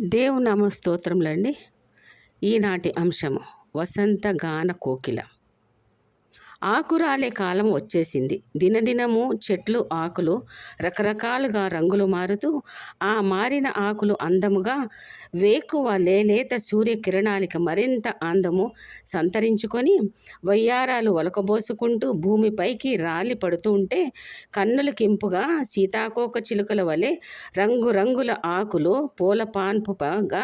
దేవునామ స్తోత్రములండి. ఈనాటి అంశము వసంత గాన కోకిల. ఆకురాలే కాలం వచ్చేసింది. దినదినము చెట్లు ఆకులు రకరకాలుగా రంగులు మారుతూ ఆ మారిన ఆకులు అందముగా వేకువ లేలేత సూర్యకిరణాలిక మరింత అందము సంతరించుకొని వయ్యారాలు ఒలకబోసుకుంటూ భూమిపైకి రాలి పడుతూ ఉంటే కన్నులకింపుగా సీతాకోక చిలుకల వలె రంగురంగుల ఆకులు పూల పాన్పుగా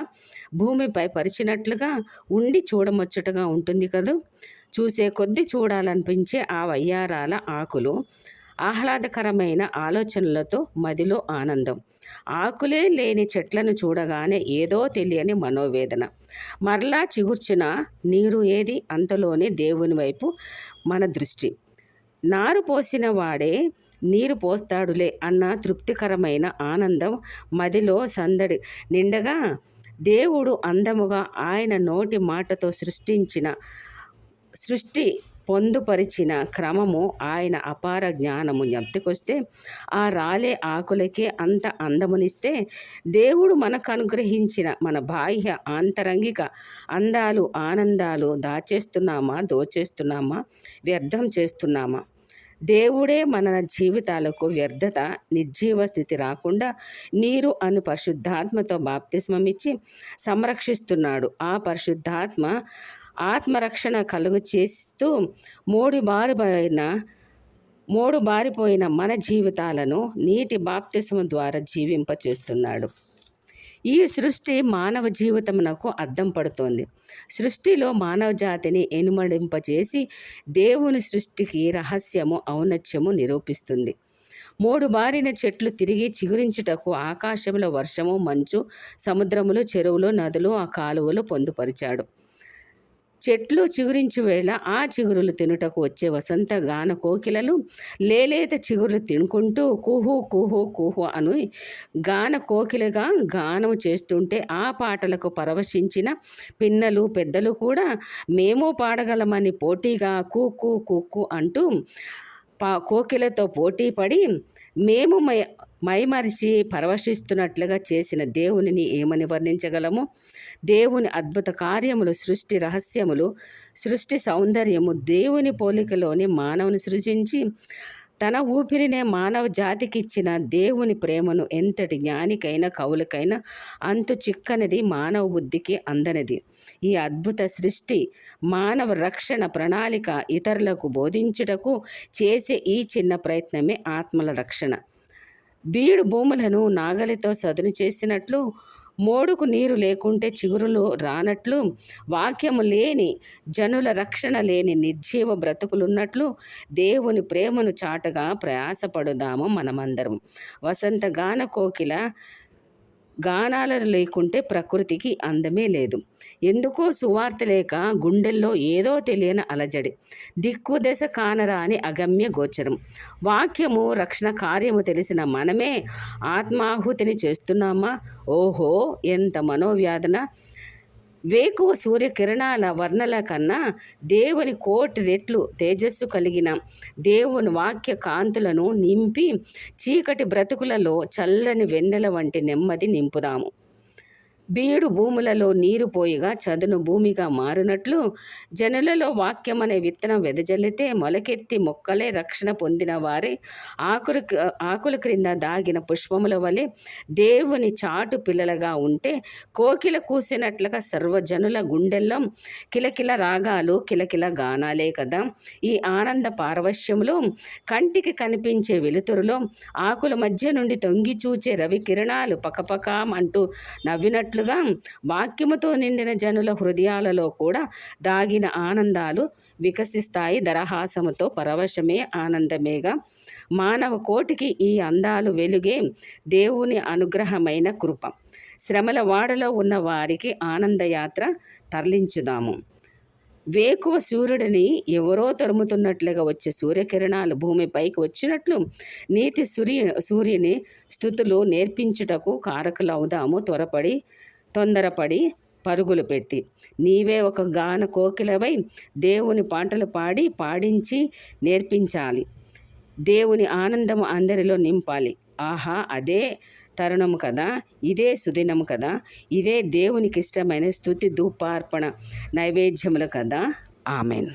భూమిపై పరిచినట్లుగా ఉండి చూడముచ్చటగా ఉంటుంది కదూ. చూసే కొద్దీ చూడాలనిపించే ఆ వయ్యారాల ఆకులు ఆహ్లాదకరమైన ఆలోచనలతో మదిలో ఆనందం. ఆకులే లేని చెట్లను చూడగానే ఏదో తెలియని మనోవేదన. మరలా చిగుర్చిన నీరు ఏది? అంతలోనే దేవుని వైపు మన దృష్టి. నారు పోసిన వాడే నీరు పోస్తాడులే అన్న తృప్తికరమైన ఆనందం మదిలో సందడి. నిండగా దేవుడు అందముగా ఆయన నోటి మాటతో సృష్టించిన సృష్టి పొందుపరిచిన క్రమము ఆయన అపార జ్ఞానము. జ్ఞప్తికొస్తే ఆ రాలే ఆకులకే అంత అందమునిస్తే దేవుడు మనకు అనుగ్రహించిన మన బాహ్య ఆంతరంగిక అందాలు ఆనందాలు దాచేస్తున్నామా దోచేస్తున్నామా వ్యర్థం చేస్తున్నామా? దేవుడే మన జీవితాలకు వ్యర్థత నిర్జీవ స్థితి రాకుండా నీరు అను పరిశుద్ధాత్మతో బాప్తిస్మమిచ్చి సంరక్షిస్తున్నాడు. ఆ పరిశుద్ధాత్మ ఆత్మరక్షణ కలుగు చేస్తూ మూడు బారిపోయిన మూడు బారిపోయిన మన జీవితాలను నీటి బాప్తిస్మ ద్వారా జీవింపచేస్తున్నాడు. ఈ సృష్టి మానవ జీవితమునకు అద్దం పడుతోంది. సృష్టిలో మానవ జాతిని ఎనుమడింపజేసి దేవుని సృష్టికి రహస్యము ఔన్నత్యము నిరూపిస్తుంది. మూడు బారిన చెట్లు తిరిగి చిగురించుటకు ఆకాశంలో వర్షము మంచు సముద్రములు చెరువులు నదులు ఆ కాలువలు పొందుపరిచాడు. చెట్లు చిగురించు వేళ ఆ చిగురులు తినుటకు వచ్చే వసంత గాన కోకిలలు లేలేత చిగురులు తినుకుంటూ కుహు కుహు కుహు అని గాన కోకిలగా గానం చేస్తుంటే ఆ పాటలకు పరవశించిన పిన్నలు పెద్దలు కూడా మేము పాడగలమని పోటీగా కుక్కు కుక్కు అంటూ కోకిలతో పోటీ పడి మేము మై మైమరిచి పరవశిస్తున్నట్లుగా చేసిన దేవునిని ఏమని వర్ణించగలము? దేవుని అద్భుత కార్యములు సృష్టి రహస్యములు సృష్టి సౌందర్యము దేవుని పోలికలోని మానవుని సృజించి తన ఊపిరినే మానవ జాతికిచ్చిన దేవుని ప్రేమను ఎంతటి జ్ఞానికైనా కవులకైనా అంతు చిక్కనిది మానవ బుద్ధికి అందనిది. ఈ అద్భుత సృష్టి మానవ రక్షణ ప్రణాళిక ఇతరులకు బోధించుటకు చేసే ఈ చిన్న ప్రయత్నమే ఆత్మల రక్షణ. బీడు భూములను నాగలితో సదును చేసినట్లు మోడుకు నీరు లేకుంటే చిగురులు రానట్లు వాక్యము లేని జనుల రక్షణ లేని నిర్జీవ బ్రతుకులున్నట్లు దేవుని ప్రేమను చాటగా ప్రయాసపడుదాము మనమందరం. వసంత గాన కోకిల గానాలు లేకుంటే ప్రకృతికి అందమే లేదు. ఎందుకో సువార్త లేక గుండెల్లో ఏదో తెలియని అలజడి దిక్కు దశ కానరాని అగమ్య గోచరం. వాక్యము రక్షణ కార్యము తెలిసిన మనమే ఆత్మాహుతిని చేస్తున్నామా? ఓహో ఎంత మనోవ్యాధన! వేకువ సూర్యకిరణాల వర్ణల కన్నా దేవుని కోటి రెట్లు తేజస్సు కలిగిన దేవుని వాక్య కాంతులను నింపి చీకటి బ్రతుకులలో చల్లని వెన్నెల వంటి నెమ్మది నింపుదాము. బీడు భూములలో నీరు పోయిగా చదును భూమిగా మారినట్లు జనులలో వాక్యం అనే విత్తనం వెదజల్లితే మొలకెత్తి మొక్కలే రక్షణ పొందిన వారే ఆకులు ఆకుల క్రింద దాగిన పుష్పముల వలె దేవుని చాటు పిల్లలుగా ఉంటే కోకిల కూసినట్లుగా సర్వజనుల గుండెల్లో కిలకిల రాగాలు కిలకిల గానాలే కదా. ఈ ఆనంద పారవశ్యములో కంటికి కనిపించే వెలుతురులో ఆకుల మధ్య నుండి తొంగి చూచే రవి కిరణాలు పకపకాం అంటూ నవ్వినట్లు ఉన్నట్లుగా వాక్యముతో నిండిన జనుల హృదయాలలో కూడా దాగిన ఆనందాలు వికసిస్తాయి. దరహాసముతో పరవశమే ఆనందమేగా. మానవ కోటికి ఈ అందాలు వెలుగే దేవుని అనుగ్రహమైన కృప. శ్రమల వాడలో ఉన్న వారికి ఆనందయాత్ర తరలించుదాము. వేకువ సూర్యుడిని ఎవరో తరుముతున్నట్లుగా వచ్చే సూర్యకిరణాలు భూమిపైకి వచ్చినట్లు నీతి సూర్య సూర్యుని స్థుతులు నేర్పించుటకు కారకులవుదాము. త్వరపడి తొందరపడి పరుగులు పెట్టి నీవే ఒక గాన కోకిలవై దేవుని పాటలు పాడి పాడించి నేర్పించాలి. దేవుని ఆనందము అందరిలో నింపాలి. ఆహా అదే తరుణము కదా? ఇదే సుదినము కదా? ఇదే దేవునికి ఇష్టమైన స్థుతి ధూపార్పణ నైవేద్యములు కదా? ఆమెన్.